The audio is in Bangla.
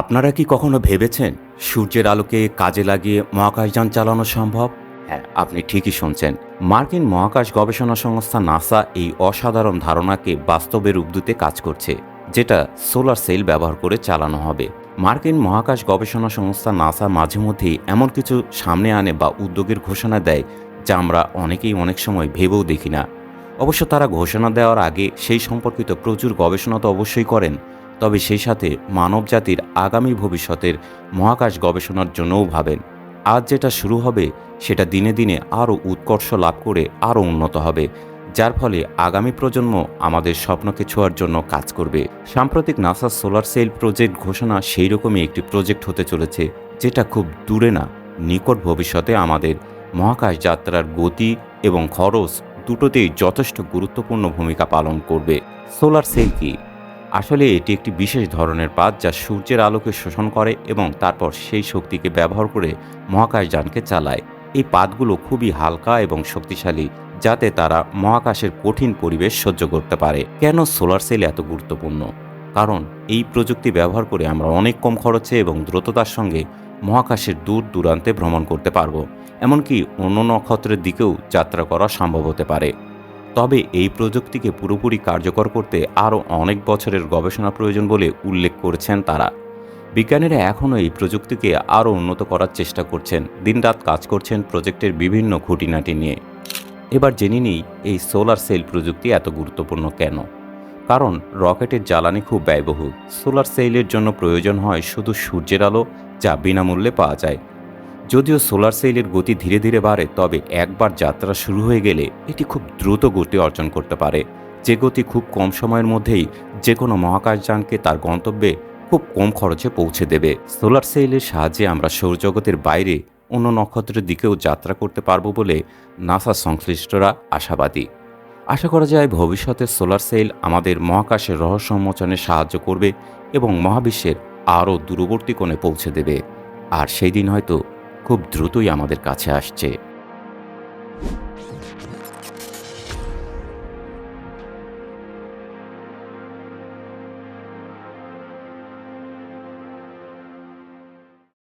আপনারা কি কখনো ভেবেছেন সূর্যের আলোকে কাজে লাগিয়ে মহাকাশযান চালানো সম্ভব? হ্যাঁ আপনি ঠিকই শুনছেন। মার্কিন মহাকাশ গবেষণা সংস্থা নাসা এই অসাধারণ ধারণাকে বাস্তবে রূপ কাজ করছে, যেটা সোলার সেল ব্যবহার করে চালানো হবে। মার্কিন মহাকাশ গবেষণা সংস্থা নাসা মাঝে মধ্যেই এমন কিছু সামনে আনে বা উদ্যোগের ঘোষণা দেয়, যা আমরা অনেকেই অনেক সময় ভেবেও দেখি না। অবশ্য তারা ঘোষণা দেওয়ার আগে সেই সম্পর্কিত প্রচুর গবেষণা তো অবশ্যই করেন। তবে সেই সাথে মানবজাতির আগামী ভবিষ্যতের মহাকাশ গবেষণার জন্যও ভাবেন। আজ যেটা শুরু হবে, সেটা দিনে দিনে আরও উৎকর্ষ লাভ করে আরও উন্নত হবে, যার ফলে আগামী প্রজন্ম আমাদের স্বপ্নকে ছোঁয়ার জন্য কাজ করবে। সাম্প্রতিক নাসা সোলার সেল প্রজেক্ট ঘোষণা সেই রকমই একটি প্রজেক্ট হতে চলেছে, যেটা খুব দূরে না, নিকট ভবিষ্যতে আমাদের মহাকাশ যাত্রার গতি এবং খরচ দুটোতেই যথেষ্ট গুরুত্বপূর্ণ ভূমিকা পালন করবে। সোলার সেল কি? আসলে এটি একটি বিশেষ ধরনের পাত যা সূর্যের আলোকে শোষণ করে এবং তারপর সেই শক্তিকে ব্যবহার করে মহাকাশযানকে চালায়। এই পাতগুলো খুবই হালকা এবং শক্তিশালী, যাতে তারা মহাকাশের কঠিন পরিবেশ সহ্য করতে পারে। কেন সোলার সেল এত গুরুত্বপূর্ণ? কারণ এই প্রযুক্তি ব্যবহার করে আমরা অনেক কম খরচে এবং দ্রুততার সঙ্গে মহাকাশের দূর দূরান্তে ভ্রমণ করতে পারব। এমনকি অন্য নক্ষত্রের দিকেও যাত্রা করা সম্ভব হতে পারে। তবে এই প্রযুক্তিকে পুরোপুরি কার্যকর করতে আরও অনেক বছরের গবেষণা প্রয়োজন বলে উল্লেখ করেছেন তারা। বিজ্ঞানীরা এখনও এই প্রযুক্তিকে আরও উন্নত করার চেষ্টা করছেন। দিনরাত কাজ করছেন প্রজেক্টের বিভিন্ন খুঁটিনাটি নিয়ে। এবার জেনে নিই, এই সোলার সেল প্রযুক্তি এত গুরুত্বপূর্ণ কেন? কারণ রকেটের জ্বালানি খুব ব্যয়বহুল। সোলার সেলের জন্য প্রয়োজন হয় শুধু সূর্যের আলো, যা বিনামূল্যে পাওয়া যায়। যদিও সোলার সেলের গতি ধীরে ধীরে বাড়ে, তবে একবার যাত্রা শুরু হয়ে গেলে এটি খুব দ্রুত গতি অর্জন করতে পারে। যে গতি খুব কম সময়ের মধ্যেই যে কোনো মহাকাশযানকে তার গন্তব্যে খুব কম খরচে পৌঁছে দেবে। সোলার সেলের সাহায্যে আমরা সৌরজগতের বাইরে অন্য নক্ষত্রের দিকেও যাত্রা করতে পারব বলে নাসা সংশ্লিষ্টরা আশাবাদী। আশা করা যায় ভবিষ্যতে সোলার সেল আমাদের মহাকাশের রহস্য উন্মোচনে সাহায্য করবে এবং মহাবিশ্বের আরও দূরবর্তী কোণে পৌঁছে দেবে। আর সেই দিন হয়তো খুব দ্রুতই আমাদের কাছে আসছে।